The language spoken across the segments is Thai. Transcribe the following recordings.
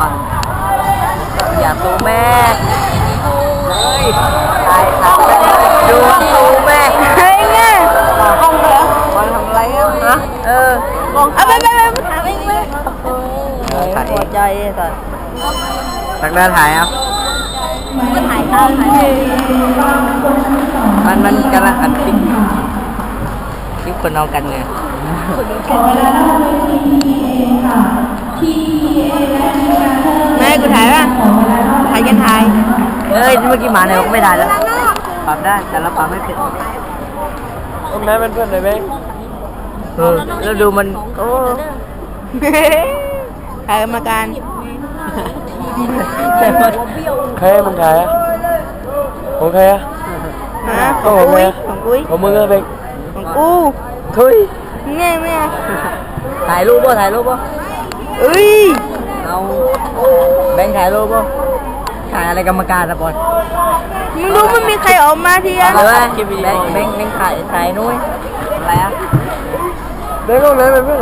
ฟัง อยากดูแม่เลยถ่ายถ่ายดูดูแม่เฮ้ยไงห้องเลยวันทำอะไรอะฮะเออเอาไปไปไปถามเองเลยถ่ายหัวใจสัตว์ตักได้ถ่ายอะก็ถ่ายตามถ่ายมันมันกำลังอัดคลิป คลิปคนเอากันไงแม่กูถ่ายป่ะถ่ายกันถ่ายเอ้ยเมื่อกี้หมาเนี่ยก็ไม่ได้แล้วปรับได้แต่เราปรับไม่เป็นแม่เป็นเพื่อนเลยไหมเออแล้วดูมันโอ้ถ่ายกรรมการใครให้มันถ่ายอะของใครอะฮะของกุ้ยของกุ้ยของมึงอะเด็กของกู ทุยไงแม่ถ่ายรูปป่ะถ่ายรูปป่ะเอ้ยเอาแบงค์ถ่ายรูปป่ะถ่ายอะไรกรรมการนะบอลมึงรู้มันมีใครออกมาทีอะหรือว่าแบงค์แบงค์แบงค์ถ่ายถ่ายนุ้ยอะไรอะเด็กก็แม่เป็นเพื่อน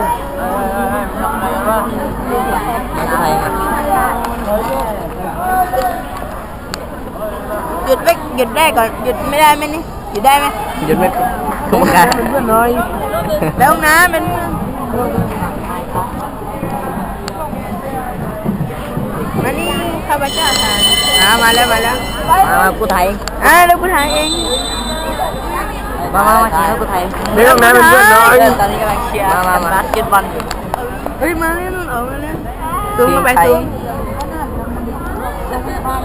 ไม่ถ่ายอะหยุดไปหยุดได้ก่อนหยุดไม่ได้ไหมนี่หยุดได้ไหมหยุดไม่ กรรมการเป็นเพื่อนน้อยแล้วนะเป็นมานี่ข้าพเจ้าถ่ายอ่ามาแล้วมาแล้วมามากูถ่ายเองอ่าแล้วกูถ่ายเองมามามาถ่ายแล้วกูถ่ายเองเด็กก็แม่เป็นเพื่อนน้อยเดี๋ยวตอนนี้กำลังเชียร์มามาบาสเกตบอลอยู่เฮ้ยมาแล้วนู่นออกมาแล้วซูมเข้าไปซูม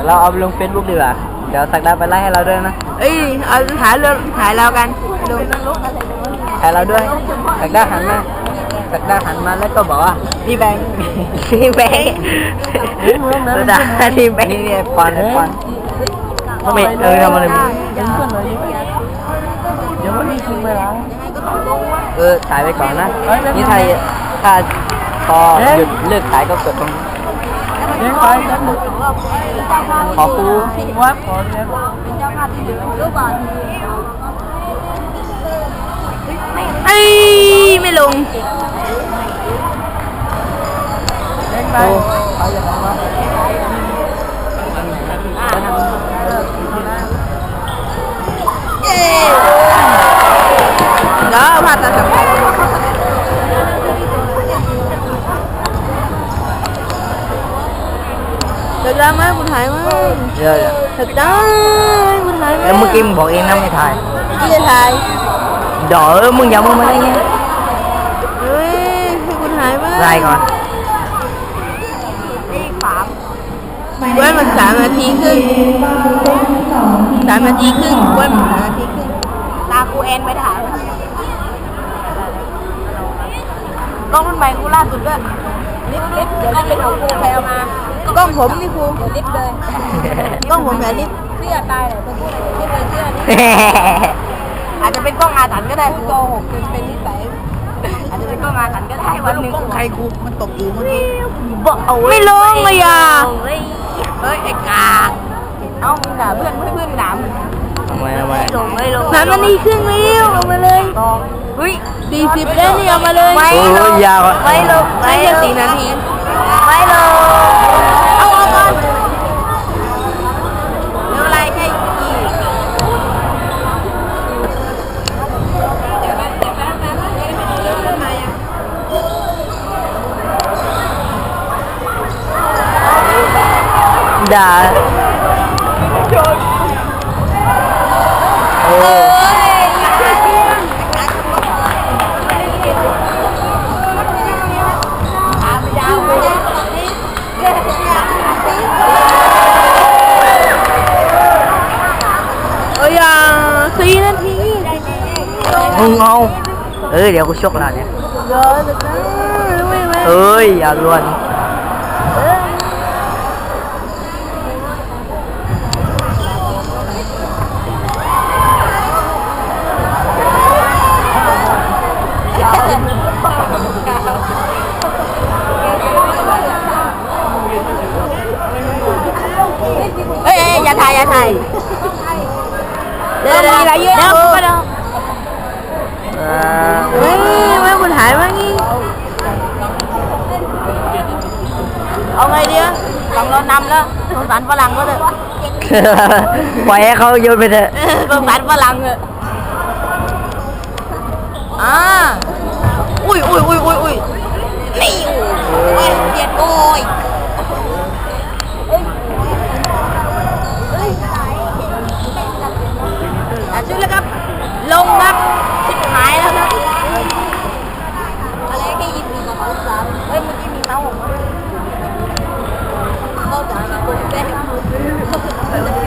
เราเอาไปลงเฟซบุ๊กดีกว่า เดี๋ยวสักดาไปไล่ให้เราด้วยนะเอ้ยเอาถ่ายเราถ่ายเรากันดูถ่ายเราด้วยสักดาหันมาสักดาหันมาแล้วก็บอกว่านี่แบงค์นี่แบงค์สักดาทีมไปนี่เนี่ยปอนปอนไม่เออทำอะไรมึงเดี๋ยวมันมีคิงไปแล้วเออถ่ายไปก่อนนะนี่ถ่ายถ้าพอหยุดเลิกถ่ายก็กดตรงเด็กไปกัน หมดขอครูวัดขอเรียนเอ้ยไไปไปอย่างนั้นวะเย้แล้วผ่าตัดสำคัญถึกได้ไหมคุณถ่ายไหมเดี๋ยวเดี๋ยวถึกได้คุณถ่ายไหมแล้วเมื่อกี้มึงบอกเองนะไม่ถ่ายพี่จะถ่ายเดี๋ยวเออมึงอย่ามึงมาได้ไงเฮ้ยให้คุณถ่ายไหมไล่ก่อนเว้ยมันสามนาทีครึ่งสามนาทีครึ่งเว้ยมันสามนาทีครึ่งตากูแอนไปถามกล้องรุ่นใหม่กูล่าสุดด้วยลิฟต์ลิฟต์เดี๋ยวลิฟต์เป็นของกูใครเอามา กล้องผมนี่ครูลิฟต์เลยกล้องผมแหละลิฟต์เสื้อตายเลยตัวพูดอะไรลิฟต์เลยเสื้อนี่อาจจะเป็นกล้องอาถรรพ์ก็ได้ครูโกหกเป็นเป็นนิสัยอาจจะเป็นกล้องอาถรรพ์ก็ได้วันหนึ่งใครครูมันตกอยู่เมื่อกี้บอกเอาไม่ลงเลยอะเฮ้ยไอ้กาเอ้ามึงด่าเพื่อนเพื่อนเพื่อนด่ามึงทำไมทำไมลงไม่ลงสามนาทีครึ่งแล้วเอามาเลยเฮ้ยสี่สิบแล้วนี่เอามาเลยโอ้ยยาวอะไม่ลงไม่ใช่สี่นาทีไม่ลง ด่าโอ้เอ้ยอะสี่นาทีมึงเอา เออเดี๋ยวกูชกแล้วเนี่ยเดี๋ยวจะได้ไม่ไม่เอ้ยอย่าลวนเอ้ยอย่าถ่ายอย่าถ่ายเดี๋ยวเดี๋ยวเดี๋ยวเดี๋ยวเดี๋ยวอ่าเฮ้ยไม่คุณถ่ายมางี้เอาไงดีอะฝั่งเรานำแล้วสงสารฝรั่งก็เถอะปล่อยให้เขาโยนไปเถอะเออสงสารฝรั่งเถอะอ่าอุ้ยอุ้ยอุ้ยอุ้ยอุ้ย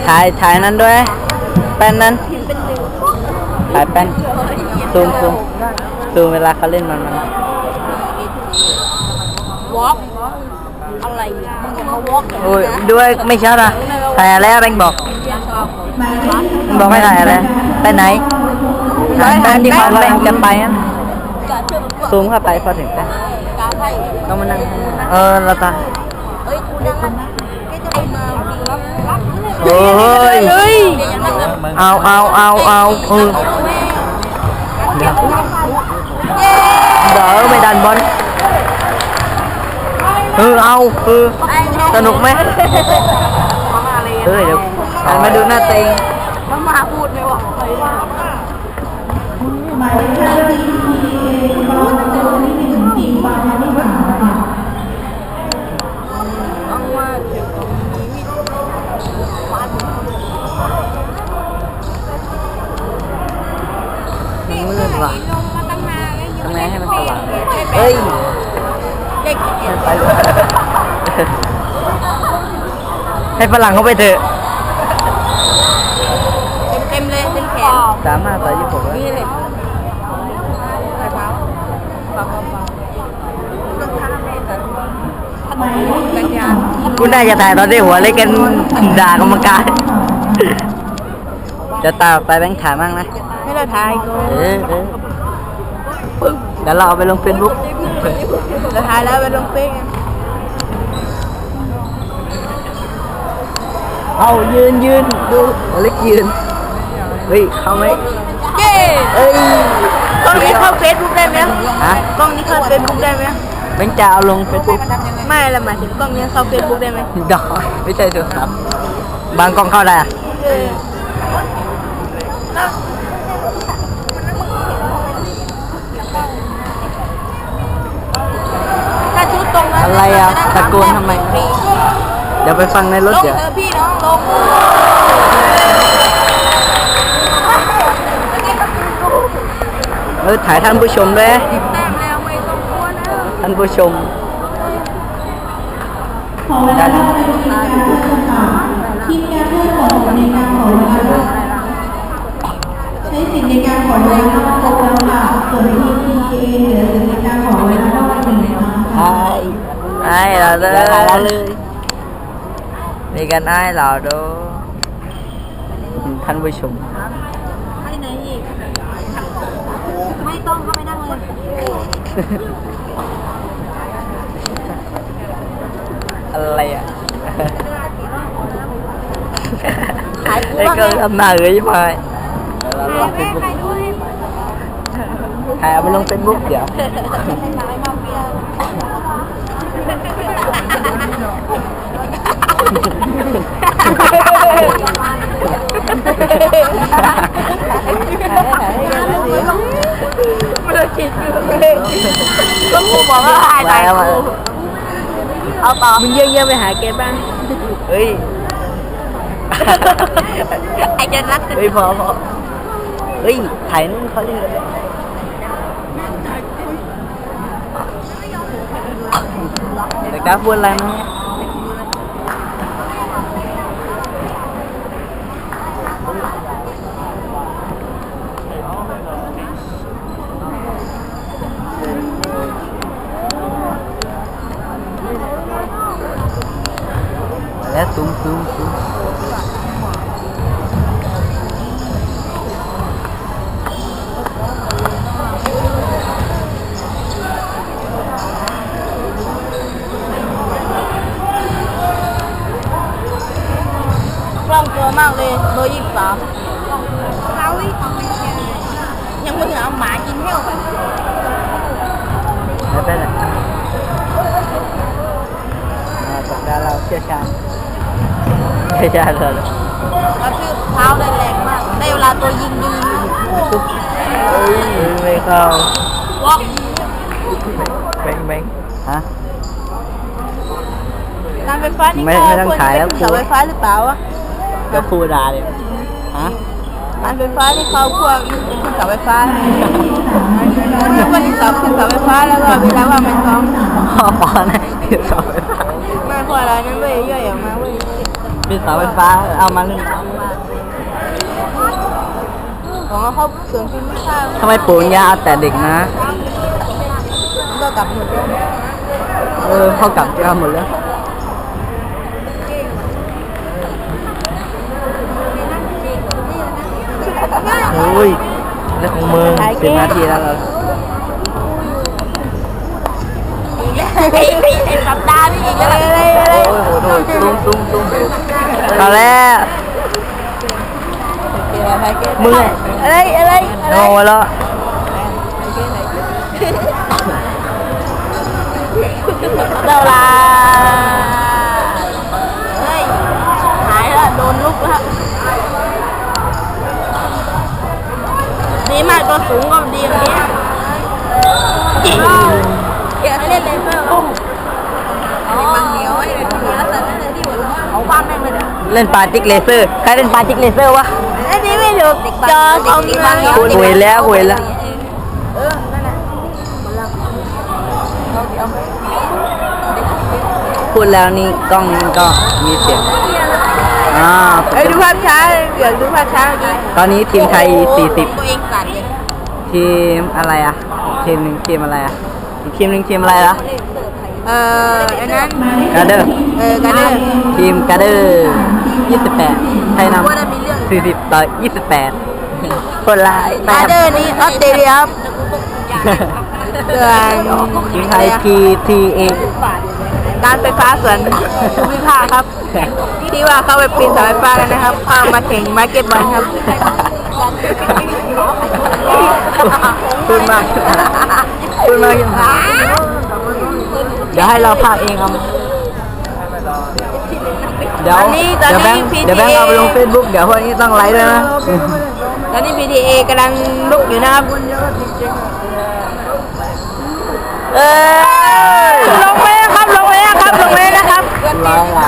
ถ่ายถ่ายนั้นด้วย แป้นนั้นเป็นหนึ่งถ่ายแป้นซูมซูมซูมเวลาเขาเล่นมันมันวอล์กอะไรอะมึงจะมาวอล์กโอ้ยด้วยไม่ชัดอะถ่ายอะไรอะแบงค์บอกบอกให้ถ่ายอะไรไปไหนถ่ายแป้นที่เขาแบงค์จะไปอะกาเชื่อมซูมเข้าไปพอถึงแป้นกาไพ่ต้องมานั่งเออเราตาเฮ้ยกูนั่งนะก็จะไปมาดีรับ รับโอ้ยเฮ้ยเดี๋ยวยังนั่งนะเอาเอาเอาเอ ให้ฝรั่งเขาไปเถอะเต็มๆเลยเป็นแขนสามารถต่อยี่สิบแล้วนี่เลยกระเช้าปากกระเป๋าต้องทำให้แต่ถนนกันยานกูน่าจะถ่ายตอนที่หัวเล็กกันด่ากรรมการ จะตามไปแบงค์ถ่ายมั่งนะให้เราถ่ายก่อนเออเออเดี๋ยวเราเอาไปลงเฟซบุ๊กเราถ่ายแล้วไปลงเฟซ เอายืนยืนดูหัวเล็กยืน เฮ้ย เข้าไหมเย้เอ้ยกล้องนี้เข้าเฟซบุ๊กได้ไหมฮะกล้องนี้เข้าเฟซบุ๊กได้ไหมแบงค์จะเอาลงเฟซบุ๊กไม่ละหมายถึงกล้องนี้เข้าเฟซบุ๊กได้ไหมดอกไม่ใช่ดูครับ บางกล้องเข้าได้อะเออถ้าชุดตรงนั้นอะไรอะตะโกนทำไม เดี๋ยวไปฟังในรถลงเดี๋ยวเธอะพี่ เออถ่ายท่านผู้ชมด้วยแต้มแล้วไม่ต้องกลัวนะท่านผู้ชมใช้สิทธิ์ในการขอเวลานอกครบแล้วค่ะส่วนที่ PTA เหลือสิทธิ์ในการขอเวลานอกหนึ่งครั้งค่ะไอ้เราเลยถ่ายเราเลยมีกันไอ้เราดูท่านผู้ชม ไปไหนอีกไม่ต้องเข้าไปนั่งเลย อะไรอะถ่ายกูไอ้บ้างก็ไงทำหน้าเอ้ยมาเราลงเฟซบุ๊กถ่ายดูให้ถ่าย ชี่ยวชาญเชี่ยวชาญเลยกระทืบเท้าได้แรงมาก ได้เวลาตัวยิงยิงทุบไม่เข้าวอกแบงแบงฮะการไฟฟ้านี่ไม่ก็ไม่ต้องควรขายจะแล้วเป็นเสาไฟฟ้าหรือเปล่าวะก็พูดด่าเลยฮะการไฟฟ้านี่เขาควรขึ้นเสาไฟฟ้าแล้วก็ที่เสาขึ้นเสาไฟฟ้าแล้วก็เวลาว่ามันท้องพ่อปอนพี่เสาไฟฟ้าไม่พอแล้วนั่นเว้ยย่อยออกมาเว้ยพี่เสาไฟฟ้าเอามาเล่นของเขาสวนพิมพ์ไม่ข้าทำไมปู่ยาเอาแต่เด็กนะก็กลับหมดแล้วเออเขากลับจ้าหมดแล้วโอ้ยเรื่องของมึงสิบนาทีแล้วเหรออีกแล้วไอ้สัปดา ห์นี่อีกแล้วอะไรอะไรโอ้ยโหโดนตุ้มตุ้มตุ้มเวเขาบ้านแม่งเลยเนี่ยเล่นปาจิกเลเซอร์ใครเล่นปาจิกเลเซอร์วะ อันนี้ไม่ถูกจอคอมนะคุยคุยแล้วคุยแล้ว เออ นั่นแหละพูดแล้วนี่กล้องมันก็มีเสียงอ่าเอ้ยดูภาพช้าเดี๋ยวดูภาพช้าเมื่อกี้ตอนนี้ทีมไทยตัวเองสั่นเลย40ทีมอะไรอะทีมหนึ่งทีมอะไรอะอีกทีมหนึ่งทีมอะไรล่ะ เอ่ออันนั้นกาเดอร์เออกันเด้อทีมกาเดอร์28ไทยนว่าได้มีเรื่องำ40ต่อ28คนละแต้กามเดอร์นี่ออสเตรเลียครับส่วนทีมไทย PTA การไฟฟ้าส่วนภูมิภาคครับ ที่ว่าเข้าไปปีนเสาไฟฟ้ากันนะครับเข้ามาแข่งมาเก็ตบอลครับพูดมากพูดมากยังไง เดี๋ยวให้เราพากเองเอาเดี๋ยวตอนนี้ตอนเดี๋ยวแบนี้งค์ PTA เดี๋ยวแบงค์เอาไปลงเฟซบุ๊กเดี๋ยวพวกนี้ต้องไลฟ์ด้วยนะตอนนี้ PTA กำลังลุกอยู่นะครับเออลงไปแล้วครับลงไปแล้วครับลงไปแล้วนะครับไลฟ์ไล